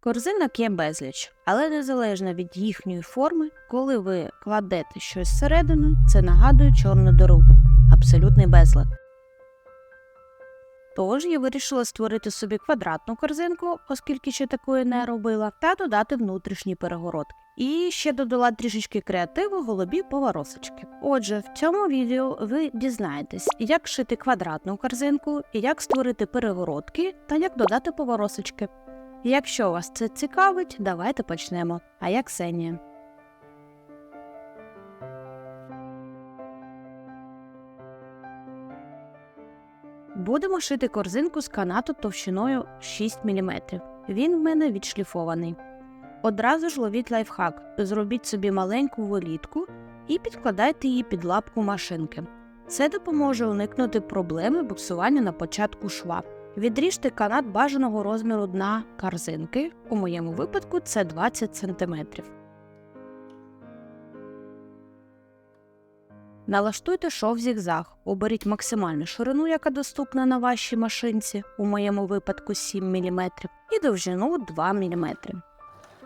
Корзинок є безліч, але незалежно від їхньої форми, коли ви кладете щось всередину, це нагадує чорну дорогу. Абсолютний безлад. Тож я вирішила створити собі квадратну корзинку, оскільки ще такої не робила, та додати внутрішні перегородки. І ще додала трішечки креативу голубі поворосочки. Отже, в цьому відео ви дізнаєтесь, як шити квадратну корзинку, як створити перегородки та як додати поворосочки. Якщо вас це цікавить, давайте почнемо. А я Ксенія. Будемо шити корзинку з канату товщиною 6 мм. Він в мене відшліфований. Одразу ж ловіть лайфхак. Зробіть собі маленьку волітку і підкладайте її під лапку машинки. Це допоможе уникнути проблеми буксування на початку шва. Відріжте канат бажаного розміру дна корзинки. У моєму випадку це 20 см. Налаштуйте шов зігзаг, оберіть максимальну ширину, яка доступна на вашій машинці, у моєму випадку 7 мм, і довжину 2 мм.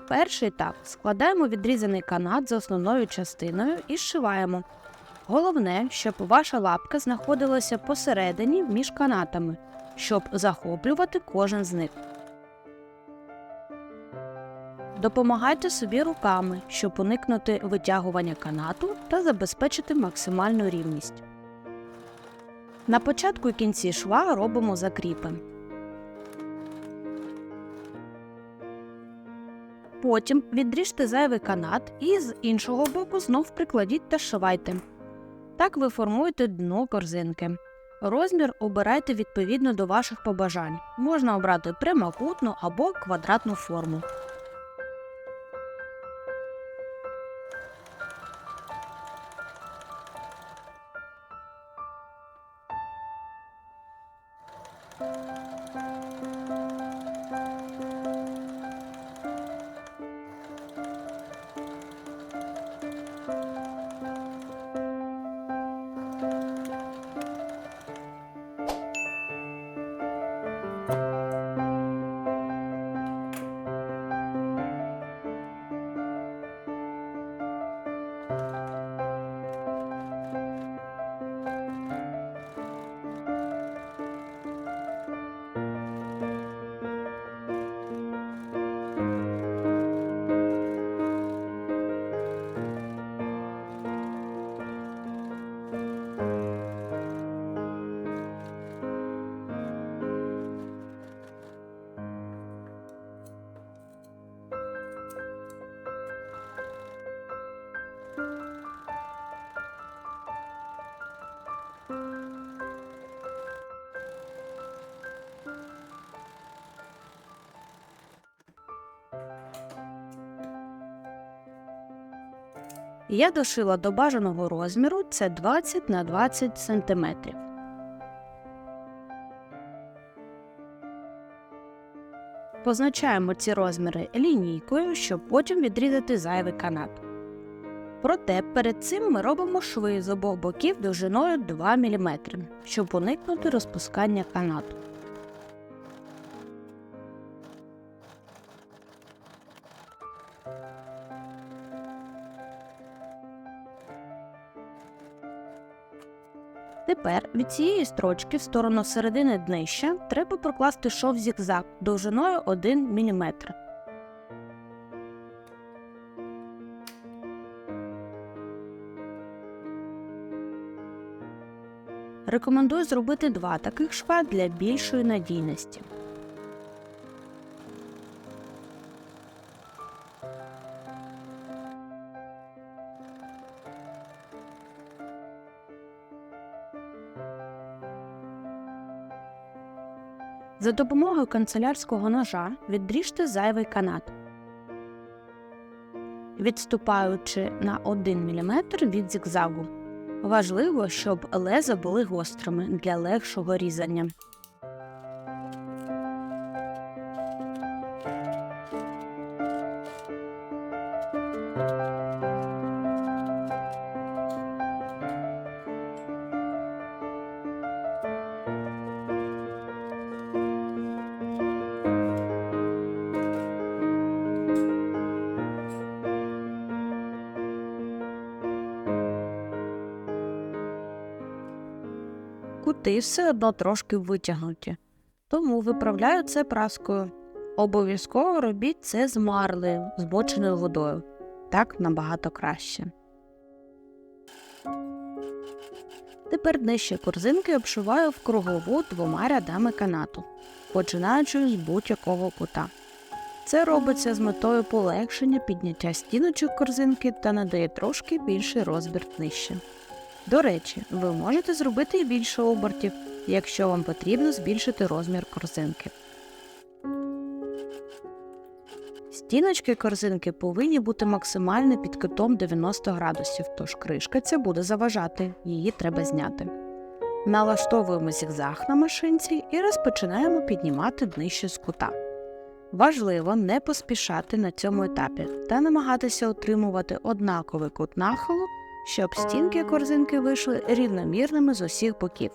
Перший етап складаємо відрізаний канат за основною частиною і зшиваємо. Головне, щоб ваша лапка знаходилася посередині між канатами, щоб захоплювати кожен з них. Допомагайте собі руками, щоб уникнути витягування канату та забезпечити максимальну рівність. На початку і кінці шва робимо закріпи. Потім відріжте зайвий канат і з іншого боку знов прикладіть та шивайте. Так ви формуєте дно корзинки. Розмір обирайте відповідно до ваших побажань. Можна обрати прямокутну або квадратну форму. Я дошила до бажаного розміру це 20 на 20 см. Позначаємо ці розміри лінійкою, щоб потім відрізати зайвий канат. Проте перед цим ми робимо шви з обох боків довжиною 2 мм, щоб уникнути розпускання канату. Тепер від цієї строчки в сторону середини днища треба прокласти шов зігзаг довжиною 1 мм. Рекомендую зробити два таких шва для більшої надійності. За допомогою канцелярського ножа відріжте зайвий канат, відступаючи на 1 мм від зігзагу. Важливо, щоб леза були гострими для легшого різання. Кути все одно трошки витягнуті. Тому виправляю це праскою. Обов'язково робіть це з марлею, збоченою водою. Так набагато краще. Тепер днище корзинки обшиваю в кругову двома рядами канату, починаючи з будь-якого кута. Це робиться з метою полегшення підняття стіночок корзинки та надає трошки більший розбір днища. До речі, ви можете зробити і більше обертів, якщо вам потрібно збільшити розмір корзинки. Стіночки корзинки повинні бути максимально під кутом 90 градусів, тож кришка ця буде заважати, її треба зняти. Налаштовуємо зігзаг на машинці і розпочинаємо піднімати днище з кута. Важливо не поспішати на цьому етапі та намагатися отримувати однаковий кут нахилу, щоб стінки корзинки вийшли рівномірними з усіх боків.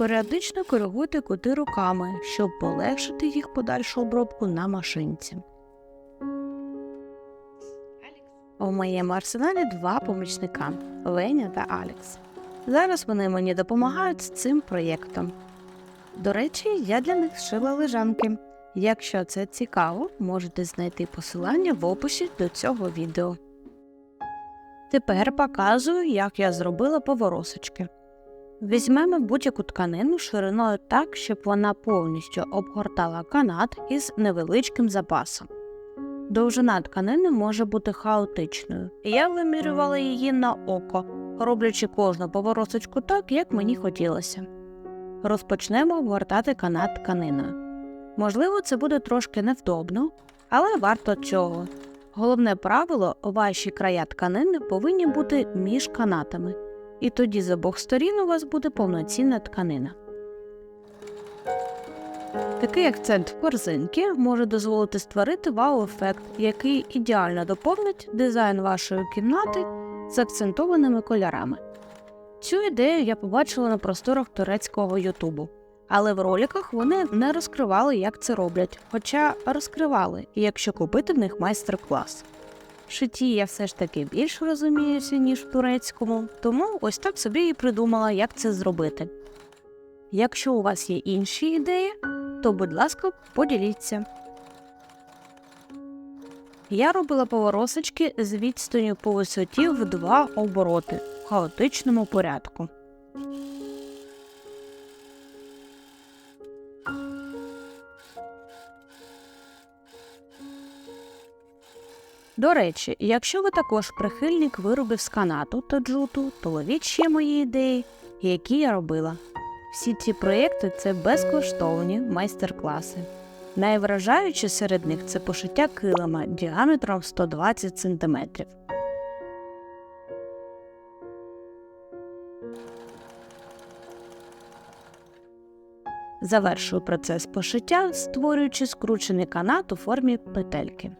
Періодично коригуйте кути руками, щоб полегшити їх подальшу обробку на машинці. У моєму арсеналі два помічника Леня та Алекс. Зараз вони мені допомагають з цим проєктом. До речі, я для них зшила лежанки. Якщо це цікаво, можете знайти посилання в описі до цього відео. Тепер показую, як я зробила поворосочки. Візьмемо будь-яку тканину шириною так, щоб вона повністю обгортала канат із невеличким запасом. Довжина тканини може бути хаотичною. Я вимірювала її на око, роблячи кожну поворосочку так, як мені хотілося. Розпочнемо обгортати канат тканиною. Можливо, це буде трошки невдобно, але варто цього. Головне правило ваші края тканини повинні бути між канатами і тоді з обох сторін у вас буде повноцінна тканина. Такий акцент в корзинки може дозволити створити вау-ефект, який ідеально доповнить дизайн вашої кімнати з акцентованими кольорами. Цю ідею я побачила на просторах турецького Ютубу, але в роликах вони не розкривали, як це роблять, хоча розкривали, якщо купити в них майстер-клас. В шитті я все ж таки більш розуміюся, ніж в турецькому, тому ось так собі і придумала, як це зробити. Якщо у вас є інші ідеї, то, будь ласка, поділіться. Я робила поворосочки з відстаню по висоті в два обороти в хаотичному порядку. До речі, якщо ви також прихильник виробів з канату та джуту, то ловіть ще мої ідеї, які я робила. Всі ці проєкти це безкоштовні майстер-класи. Найвражаючі серед них це пошиття килима діаметром 120 см. Завершую процес пошиття, створюючи скручений канат у формі петельки.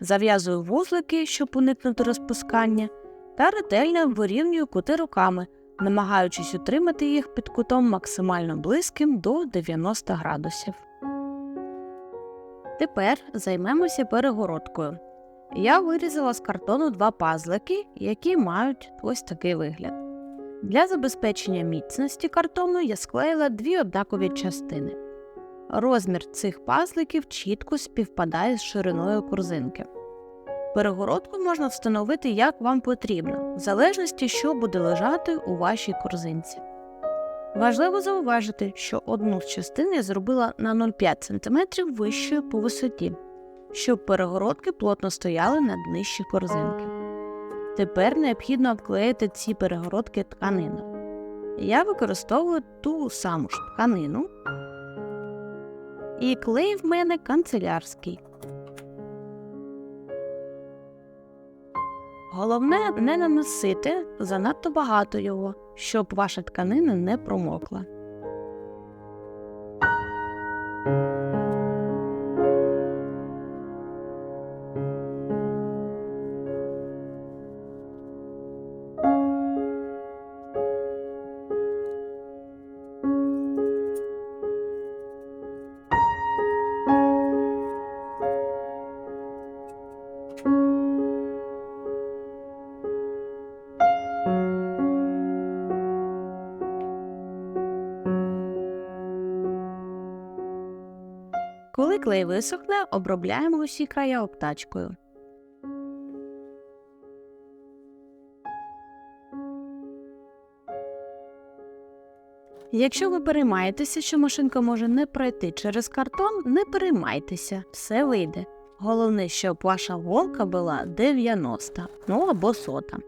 Зав'язую вузлики, щоб уникнути розпускання, та ретельно вирівнюю кути руками, намагаючись утримати їх під кутом максимально близьким до 90 градусів. Тепер займемося перегородкою. Я вирізала з картону два пазлики, які мають ось такий вигляд. Для забезпечення міцності картону я склеїла дві однакові частини. Розмір цих пазликів чітко співпадає з шириною корзинки. Перегородку можна встановити як вам потрібно, в залежності, що буде лежати у вашій корзинці. Важливо зауважити, що одну з частин я зробила на 0,5 см вищою по висоті, щоб перегородки плотно стояли на днищі корзинки. Тепер необхідно обклеїти ці перегородки тканиною. Я використовую ту саму ж тканину. І клей в мене канцелярський. Головне не наносити занадто багато його, щоб ваша тканина не промокла. Коли клей висохне, обробляємо усі края обтачкою. Якщо ви переймаєтеся, що машинка може не пройти через картон, не переймайтеся, все вийде. Головне, щоб ваша голка була 90, ну або сота.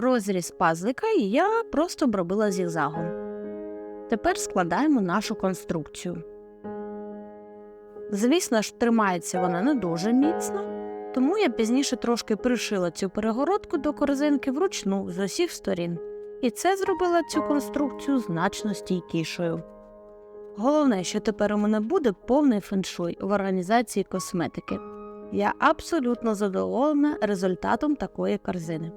Розріз пазлика я просто обробила зігзагом. Тепер складаємо нашу конструкцію. Звісно ж, тримається вона не дуже міцно, тому я пізніше трошки пришила цю перегородку до корзинки вручну з усіх сторін, і це зробило цю конструкцію значно стійкішою. Головне, що тепер у мене буде повний феншуй в організації косметики. Я абсолютно задоволена результатом такої корзини.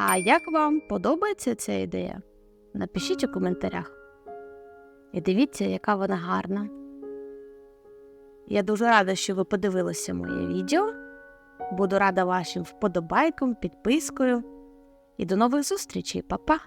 А як вам подобається ця ідея? Напишіть у коментарях. І дивіться, яка вона гарна. Я дуже рада, що ви подивилися моє відео. Буду рада вашим вподобайкам, підпискою. І до нових зустрічей, Па-па!